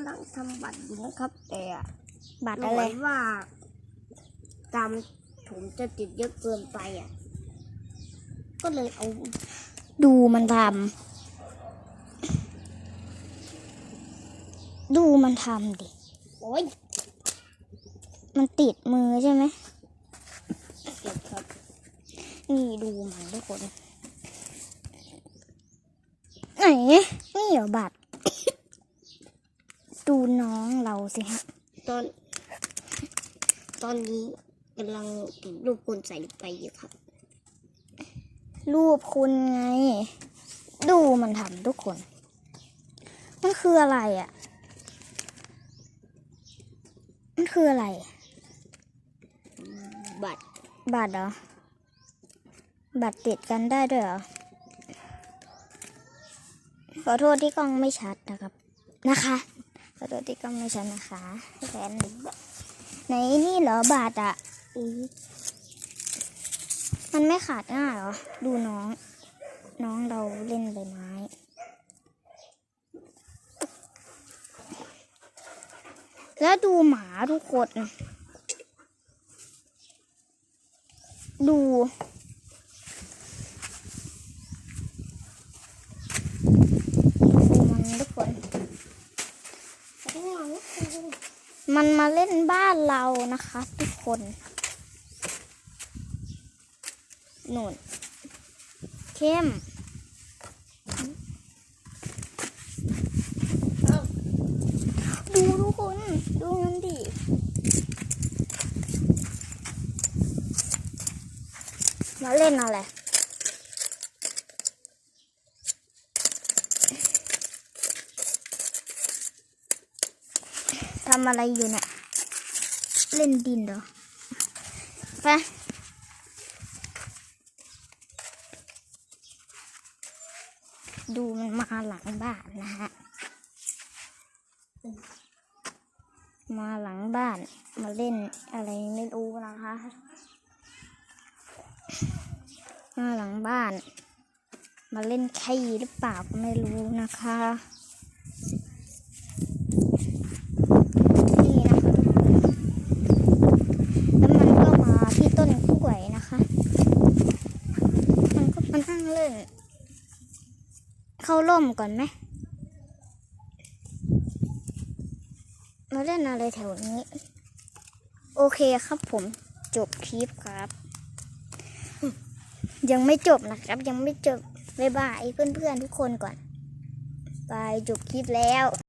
กำลังทำบัตรอยู่นะครับ แต่บัตรดูอะไรเหมืนว่าตามผมจะติดเยอะเกินไปอะ ก็เลยเอา ดูมันทำดูมันทำดิโอ้ยมันติดมือใช่ไหมเก็บครับ นี่ดูมันทุกคนไหนนี่เหรอบัตร ดูน้องเราสิฮะตอน ตอนนี้กำลังติดรูปคนใส่ไปอยู่ครับ รูปคุณไง ดูมันทำทุกคน มันคืออะไรอะ มันคืออะไร บัตร บัตรเหรอ บัตรติดกันได้ด้วยเหรอ ขอโทษที่กล้องไม่ชัดนะครับ นะคะ ขอโทษที่กล้องไม่ชัดนะคะแฟนไหนนี่เหรอบัตรอะมันไม่ขาดง่ายเหรอ ดูน้อง น้องเราเล่นใบไม้แล้วดูหมาทุกคน ดูมันทุกคน มันมาเล่นบ้านเรานะคะ ทุกคนหนุนเข้มดูทุกคน ดูมันดิมาเล่นอะไร ทำอะไรอยู่เนี่ยเล่นดินเหรอ ไปดูมันมาหลังบ้านนะฮะ มาหลังบ้านมาเล่นอะไรไม่รู้นะคะ มาหลังบ้าน มาเล่นขี้หรือเปล่าก็ไม่รู้นะคะ นี่นะคะแล้วมันก็มาที่ต้นกล้วยนะคะ มันก็มานั่งเล่น เข้าร่มก่อนไหมมาเล่นอะไรแถวนี้ โอเคครับผมจบคลิปครับ ยังไม่จบนะครับ ยังไม่จบ บ๊ายบายเพื่อนๆทุกคนก่อน ไปจบคลิปแล้ว